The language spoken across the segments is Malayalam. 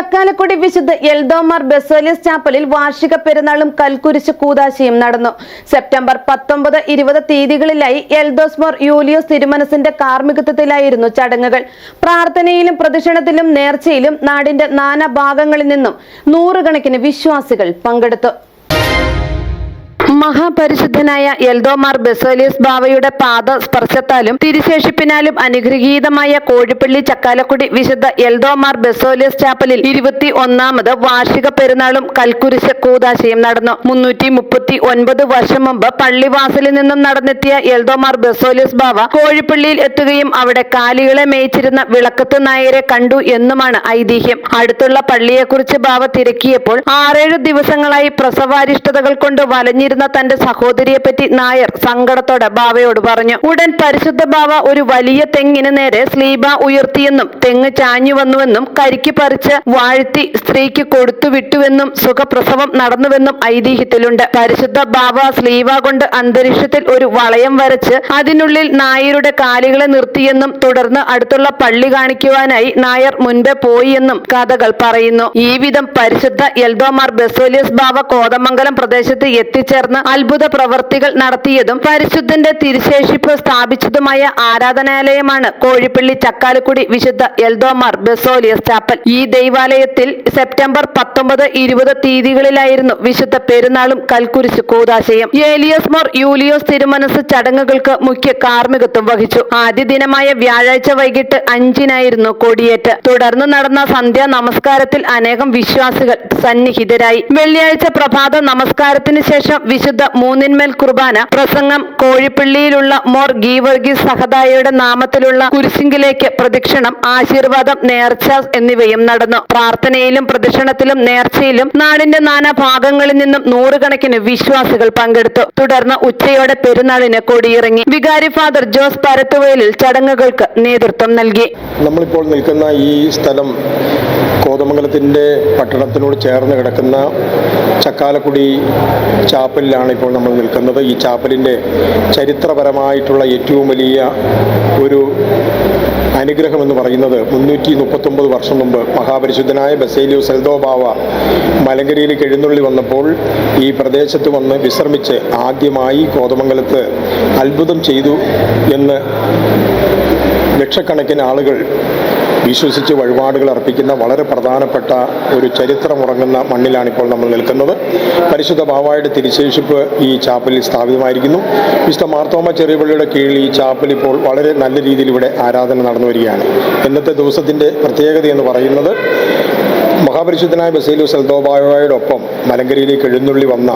ചക്കാലക്കുടി വിശുദ്ധ എൽദോമാർ ബെസോലിയസ് ചാപ്പലിൽ വാർഷിക പെരുന്നാളും കൽക്കുരിശ് കൂതാശയും നടന്നു. സെപ്റ്റംബർ പത്തൊമ്പത് ഇരുപത് തീയതികളിലായി എൽദോസ്മോർ യൂലിയോസ് തിരുമനസിന്റെ കാർമ്മികത്വത്തിലായിരുന്നു ചടങ്ങുകൾ. പ്രാർത്ഥനയിലും പ്രദക്ഷിണത്തിലും നേർച്ചയിലും നാടിന്റെ നാനാ ഭാഗങ്ങളിൽ നിന്നും നൂറുകണക്കിന് വിശ്വാസികൾ പങ്കെടുത്തു. മഹാപരിശുദ്ധനായ എൽദോമാർ ബെസോലിയസ് ബാവയുടെ പാദ സ്പർശത്താലും തിരുശേഷിപ്പിനാലും അനുഗ്രഹീതമായ കോഴിപ്പള്ളി ചക്കാലക്കുടി വിശുദ്ധ എൽദോമാർ ബെസോലിയസ് ചാപ്പലിൽ ഇരുപത്തി ഒന്നാമത് വാർഷിക പെരുന്നാളും കൽക്കുരിശ് കൂതാശയും നടന്നു. മുന്നൂറ്റി മുപ്പത്തി ഒൻപത് വർഷം മുമ്പ് പള്ളിവാസലിൽ നിന്നും നടന്നെത്തിയ എൽദോമാർ ബെസോലിയസ് ബാവ കോഴിപ്പള്ളിയിൽ എത്തുകയും അവിടെ കാലികളെ മേയിച്ചിരുന്ന വിളക്കത്ത് നായരെ കണ്ടു എന്നുമാണ് ഐതിഹ്യം. അടുത്തുള്ള പള്ളിയെക്കുറിച്ച് ബാവ തിരക്കിയപ്പോൾ ആറേഴ് ദിവസങ്ങളായി പ്രസവാരിഷ്ടതകൾ കൊണ്ട് വലഞ്ഞിരുന്ന തന്റെ സഹോദരിയെ പറ്റി നായർ സങ്കടത്തോടെ ബാവയോട് പറഞ്ഞു. ഉടൻ പരിശുദ്ധ ബാവ ഒരു വലിയ തെങ്ങിന് നേരെ സ്ലീബ ഉയർത്തിയെന്നും തെങ്ങ് ചാഞ്ഞു വന്നുവെന്നും കരിക്ക് പറിച്ച് വാഴ്ത്തി സ്ത്രീക്ക് കൊടുത്തു വിട്ടുവെന്നും സുഖപ്രസവം നടന്നുവെന്നും ഐതിഹ്യത്തിലുണ്ട്. പരിശുദ്ധ ബാവ സ്ലീവ കൊണ്ട് അന്തരീക്ഷത്തിൽ ഒരു വളയം വരച്ച് അതിനുള്ളിൽ നായരുടെ കാലികളെ നിർത്തിയെന്നും തുടർന്ന് അടുത്തുള്ള പള്ളി കാണിക്കുവാനായി നായർ മുൻപേ പോയി എന്നും കഥകൾ പറയുന്നു. ഈ വിധം പരിശുദ്ധ എൽദോമാർ ബസേലിയസ് ബാവ കോതമംഗലം പ്രദേശത്ത് എത്തിച്ചേർന്ന് അത്ഭുത പ്രവർത്തികൾ നടത്തിയതും പരിശുദ്ധന്റെ തിരുശേഷിപ്പ് സ്ഥാപിച്ചതുമായ ആരാധനാലയമാണ് കോഴിപ്പള്ളി ചക്കാലക്കുടി വിശുദ്ധ എൽദോമാർ ബെസോലിയസ് ചാപ്പൽ. ഈ ദൈവാലയത്തിൽ സെപ്റ്റംബർ പത്തൊമ്പത് ഇരുപത് തീയതികളിലായിരുന്നു വിശുദ്ധ പെരുന്നാളും കൽക്കുരിശ് കൂതാശയും. ഏലിയസ് മോർ യൂലിയോസ് തിരുമനസ് ചടങ്ങുകൾക്ക് മുഖ്യ കാർമ്മികത്വം വഹിച്ചു. ആദ്യ ദിനമായ വ്യാഴാഴ്ച വൈകിട്ട് അഞ്ചിനായിരുന്നു കൊടിയേറ്റ്. തുടർന്ന് നടന്ന സന്ധ്യാ നമസ്കാരത്തിൽ അനേകം വിശ്വാസികൾ സന്നിഹിതരായി. വെള്ളിയാഴ്ച പ്രഭാത നമസ്കാരത്തിന് ശേഷം വിശുദ്ധ മൂന്നിന്മേൽ കുർബാന പ്രസംഗം കോഴിപ്പള്ളിയിലുള്ള മോർ ഗീവർഗീസ് സഹദായയുടെ നാമത്തിലുള്ള കുരിശിങ്കിലേക്ക് പ്രദക്ഷിണം ആശീർവാദം നേർച്ച എന്നിവയും നടന്നു. പ്രാർത്ഥനയിലും പ്രദക്ഷിണത്തിലും നേർച്ചയിലും നാടിന്റെ നാനാ ഭാഗങ്ങളിൽ നിന്നും നൂറുകണക്കിന് വിശ്വാസികൾ പങ്കെടുത്തു. തുടർന്ന് ഉച്ചയോടെ പെരുന്നാളിന് കൊടിയിറങ്ങി. വികാരി ഫാദർ ജോസ് പരത്തുവയലിൽ ചടങ്ങുകൾക്ക് നേതൃത്വം നൽകി. നമ്മളിപ്പോൾ നിൽക്കുന്ന ഈ സ്ഥലം കോതമംഗലത്തിന്റെ പട്ടണത്തിനോട് ചേർന്ന് കിടക്കുന്ന ചക്കാലക്കുടി ചാപ്പലിലാണ് ഇപ്പോൾ നമ്മൾ നിൽക്കുന്നത്. ഈ ചാപ്പലിന്റെ ചരിത്രപരമായിട്ടുള്ള ഏറ്റവും വലിയ ഒരു അനുഗ്രഹം എന്ന് പറയുന്നത് മുന്നൂറ്റി മുപ്പത്തൊമ്പത് വർഷം മുമ്പ് മഹാപരിശുദ്ധനായ ബസേലിയു സെൽദോബാവ മലങ്കരിയിലേക്ക് എഴുന്നള്ളി വന്നപ്പോൾ ഈ പ്രദേശത്ത് വന്ന് വിശ്രമിച്ച് ആദ്യമായി കോതമംഗലത്ത് അത്ഭുതം ചെയ്തു എന്ന് ലക്ഷക്കണക്കിന് ആളുകൾ വിശ്വസിച്ച് വഴിപാടുകൾ അർപ്പിക്കുന്ന വളരെ പ്രധാനപ്പെട്ട ഒരു ചരിത്രമുറങ്ങുന്ന മണ്ണിലാണിപ്പോൾ നമ്മൾ നിൽക്കുന്നത്. പരിശുദ്ധ ബാവായുടെ തിരിശേഷിപ്പ് ഈ ചാപ്പലിൽ സ്ഥാപിതമായിരിക്കുന്നു. വിശുദ്ധ മാർത്തോമ ചെറിയപള്ളിയുടെ കീഴിൽ ഈ ചാപ്പൽ ഇപ്പോൾ വളരെ നല്ല രീതിയിൽ ഇവിടെ ആരാധന നടന്നു വരികയാണ്. ഇന്നത്തെ ദിവസത്തിന്റെ പ്രത്യേകത എന്ന് പറയുന്നത് മഹാപരിശുദ്ധനായ ബസേലു സൽദോബായോടൊപ്പം മലങ്കരിയിലേക്ക് എഴുന്നള്ളി വന്ന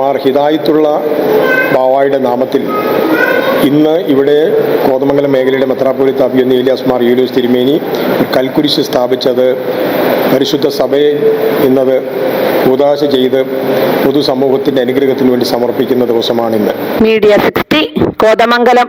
മാർ ഹിദായത്തുള്ള ബാവായുടെ നാമത്തിൽ ഇന്ന് ഇവിടെ കോതമംഗലം മേഖലയുടെ മെത്രാപ്പൊലി അഭിയന്ന് ഏലിയാസ് മാർ യൂലിയോസ് തിരുമേനി കൽക്കുരിശ് സ്ഥാപിച്ചത് പരിശുദ്ധ സഭയെ ഇന്നത് ഉദാശ ചെയ്ത് പൊതുസമൂഹത്തിന്റെ അനുഗ്രഹത്തിന് വേണ്ടി സമർപ്പിക്കുന്ന ദിവസമാണിന്ന്. Media sixty Kothamangalam.